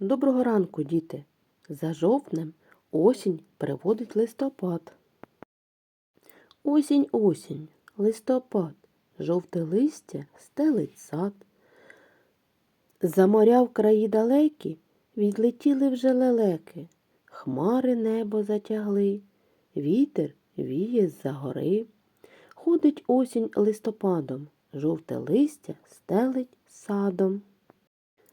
Доброго ранку, діти. За жовтнем осінь приводить листопад. Осінь, осінь, листопад, жовте листя стелить сад. За моря в краї далекі відлетіли вже лелеки, хмари небо затягли, вітер віє з-за гори. Ходить осінь листопадом, жовте листя стелить садом.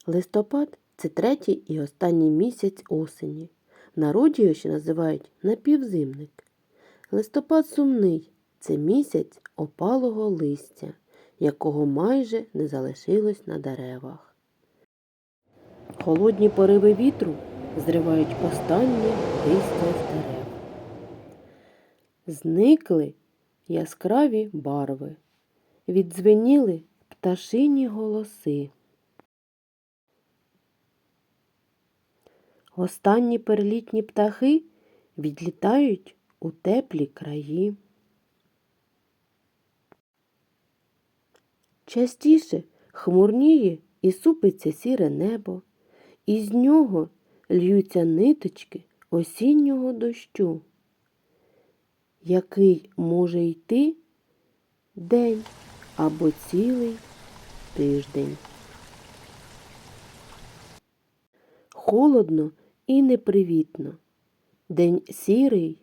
Листопад це третій і останній місяць осені. В його ще називають напівзимник. Листопад сумний це місяць опалого листя, якого майже не залишилось на деревах. Холодні пориви вітру зривають останнє листя з дерев. Зникли яскраві барви, віддзвеніли пташині голоси. Останні перелітні птахи відлітають у теплі краї. Частіше хмурніє і супиться сіре небо, і з нього льються ниточки осіннього дощу, який може йти день або цілий тиждень. Холодно і непривітно. День сірий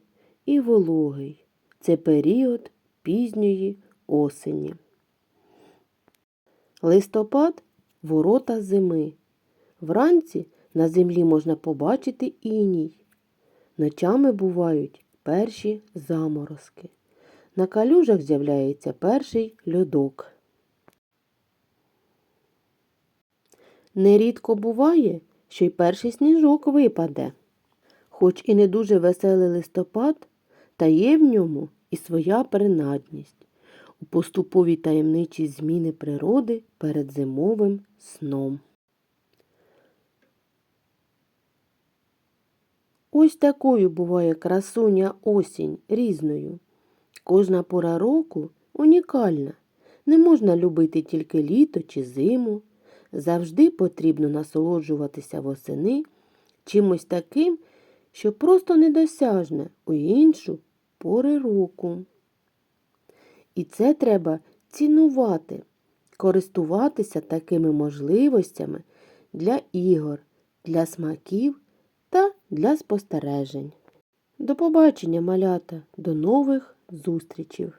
і вологий. Це період пізньої осені. Листопад ворота зими. Вранці на землі можна побачити іній. Ночами бувають перші заморозки. На калюжах з'являється перший льодок. Нерідко буває, що й перший сніжок випаде. Хоч і не дуже веселий листопад, та є в ньому і своя принадність у поступовій таємничій зміни природи перед зимовим сном. Ось такою буває красуня осінь різною. Кожна пора року унікальна. Не можна любити тільки літо чи зиму. Завжди потрібно насолоджуватися восени чимось таким, що просто недосяжне у іншу пори року. І це треба цінувати, користуватися такими можливостями для ігор, для смаків та для спостережень. До побачення, малята, до нових зустрічей!